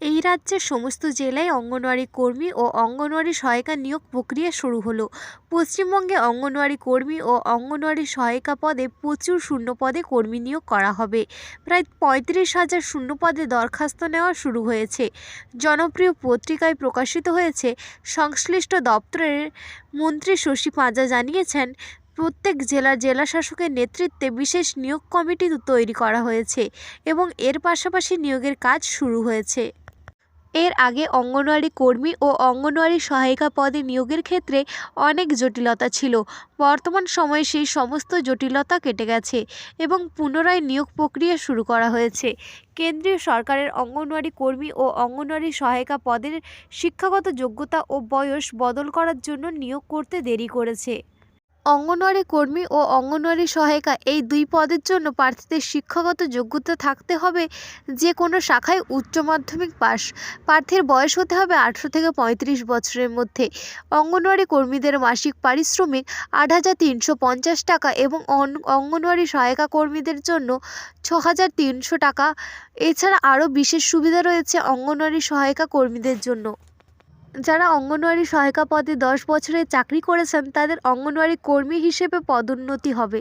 এই রাজ্যের সমস্ত জেলায় অঙ্গনওয়াড়ি কর্মী ও অঙ্গনওয়াড়ি সহায়িকা নিয়োগ প্রক্রিয়া শুরু হলো। পশ্চিমবঙ্গে অঙ্গনওয়াড়ি কর্মী ও অঙ্গনওয়াড়ি সহায়িকা পদে প্রচুর শূন্য পদে কর্মী নিয়োগ করা হবে। প্রায় পঁয়ত্রিশ হাজার শূন্য পদে দরখাস্ত নেওয়া শুরু হয়েছে। জনপ্রিয় পত্রিকায় প্রকাশিত হয়েছে, সংশ্লিষ্ট দপ্তরের মন্ত্রী শশী পাঁজা জানিয়েছেন, প্রত্যেক জেলার জেলা শাসকের নেতৃত্বে বিশেষ নিয়োগ কমিটি তৈরি করা হয়েছে এবং এর পাশাপাশি নিয়োগের কাজ শুরু হয়েছে। এর আগে অঙ্গনওয়াড়ি কর্মী ও অঙ্গনওয়াড়ি সহায়িকা পদে নিয়োগের ক্ষেত্রে অনেক জটিলতা ছিল। বর্তমান সময়ে সেই সমস্ত জটিলতা কেটে গেছে এবং পুনরায় নিয়োগ প্রক্রিয়া শুরু করা হয়েছে। কেন্দ্রীয় সরকারের অঙ্গনওয়াড়ি কর্মী ও অঙ্গনওয়াড়ি সহায়িকা পদের শিক্ষাগত যোগ্যতা ও বয়স বদল করার জন্য নিয়োগ করতে দেরি করেছে। অঙ্গনওয়াড়ি কর্মী ও অঙ্গনওয়াড়ি সহায়িকা এই দুই পদের জন্য প্রার্থীদের শিক্ষাগত যোগ্যতা থাকতে হবে যে কোনো শাখায় উচ্চ মাধ্যমিক পাস। প্রার্থীর বয়স হতে হবে আঠেরো থেকে পঁয়ত্রিশ বছরের মধ্যে। অঙ্গনওয়াড়ি কর্মীদের মাসিক পারিশ্রমিক আট হাজার তিনশো পঞ্চাশ টাকা এবং অঙ্গনওয়াড়ি সহায়িকা কর্মীদের জন্য ছ হাজার তিনশো টাকা। এছাড়া আরও বিশেষ সুবিধা রয়েছে অঙ্গনওয়াড়ি সহায়িকা কর্মীদের জন্য। যারা অঙ্গনওয়াড়ি সহায়িকা পদে দশ বছরের চাকরি করেছেন তাদের অঙ্গনওয়াড়ি কর্মী হিসেবে পদোন্নতি হবে।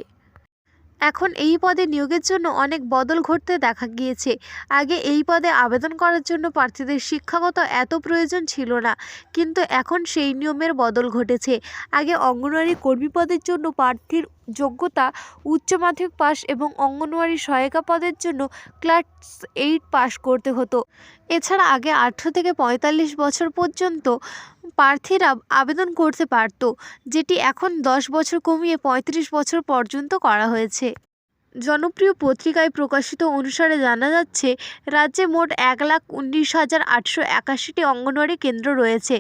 এখন এই পদে নিয়োগের জন্য অনেক বদল ঘটতে দেখা গিয়েছে। আগে এই পদে আবেদন করার জন্য প্রার্থীদের শিক্ষাগত এত প্রয়োজন ছিল না, কিন্তু এখন সেই নিয়মের বদল ঘটেছে। আগে অঙ্গনওয়াড়ি কর্মী পদের জন্য প্রার্থীর যোগ্যতা উচ্চ মাধ্যমিক পাস এবং অঙ্গনওয়াড়ি সহায়িকা পদের জন্য ক্লাস এইট পাস করতে হতো। এছাড়া আগে আঠেরো থেকে পঁয়তাল্লিশ বছর পর্যন্ত প্রার্থীরা আবেদন করতে পারত যেটি এখন দশ বছর কমিয়ে পঁয়ত্রিশ বছর পর্যন্ত করা হয়েছে। জনপ্রিয় পত্রিকায় প্রকাশিত অনুসারে জানা যাচ্ছে, রাজ্যে মোট এক লাখ উনিশ হাজার আটশো একাশিটি অঙ্গনওয়াড়ি কেন্দ্র রয়েছে।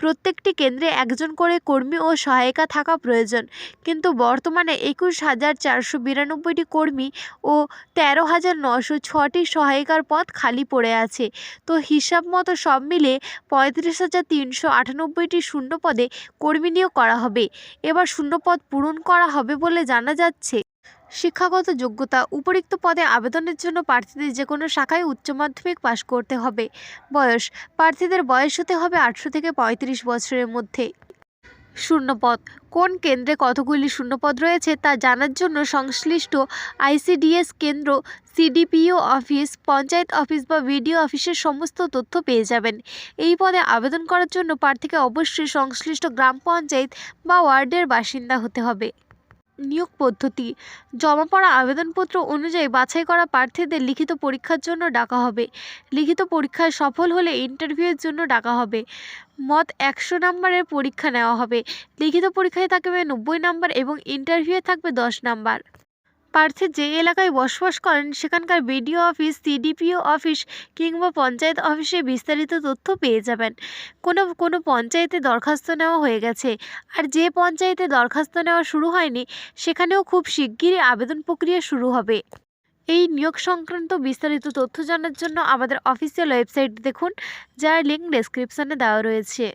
প্রত্যেকটি কেন্দ্রে একজন করে কর্মী ও সহায়িকা থাকা প্রয়োজন। কিন্তু বর্তমানে একুশ হাজার চারশো বিরানব্বইটি কর্মী ও তেরো হাজার নশো ছটি সহায়িকার পদ খালি পড়ে আছে। তো হিসাব মতো সব মিলে পঁয়ত্রিশ হাজার তিনশো আটানব্বইটি শূন্য পদে কর্মী নিয়োগ করা হবে। এবার শূন্য পদ পূরণ করা হবে বলে জানা যাচ্ছে। শিক্ষাগত যোগ্যতা উপরিক্ত পদে আবেদনের জন্য প্রার্থীদের যে কোনো শাখায় উচ্চ মাধ্যমিক পাশ করতে হবে। বয়স, প্রার্থীদের বয়স হতে হবে আটশো থেকে পঁয়ত্রিশ বছরের মধ্যে। শূন্যপদ, কোন কেন্দ্রে কতগুলি শূন্যপদ রয়েছে তা জানার জন্য সংশ্লিষ্ট আইসিডিএস কেন্দ্র, সিডিপিও অফিস, পঞ্চায়েত অফিস বা বিডিও অফিসের সমস্ত তথ্য পেয়ে যাবেন। এই পদে আবেদন করার জন্য প্রার্থীকে অবশ্যই সংশ্লিষ্ট গ্রাম পঞ্চায়েত বা ওয়ার্ডের বাসিন্দা হতে হবে। নিয়োগ পদ্ধতি। জমা পড়া আবেদনপত্র অনুযায়ী বাছাই করা প্রার্থীদের লিখিত পরীক্ষার জন্য ডাকা হবে। লিখিত পরীক্ষায় সফল হলে ইন্টারভিউয়ের জন্য ডাকা হবে। মত একশো নম্বরের পরীক্ষা নেওয়া হবে। লিখিত পরীক্ষায় থাকবে নব্বই নম্বর এবং ইন্টারভিউয়ে থাকবে দশ নম্বর। প্রার্থী যে এলাকায় বসবাস করেন, সেখানকার বিডিও অফিস, সিডিপিও অফিস কিংবা পঞ্চায়েত অফিসে বিস্তারিত তথ্য পেয়ে যাবেন। কোনো কোনো পঞ্চায়েতে দরখাস্ত নেওয়া হয়ে গেছে। আর যে পঞ্চায়েতে দরখাস্ত নেওয়া শুরু হয়নি, সেখানেও খুব শিগগিরই আবেদন প্রক্রিয়া শুরু হবে। এই নিয়োগ সংক্রান্ত বিস্তারিত তথ্য জানার জন্য আমাদের অফিসিয়াল ওয়েবসাইট দেখুন, যার লিঙ্ক ডেসক্রিপশানে দেওয়া রয়েছে।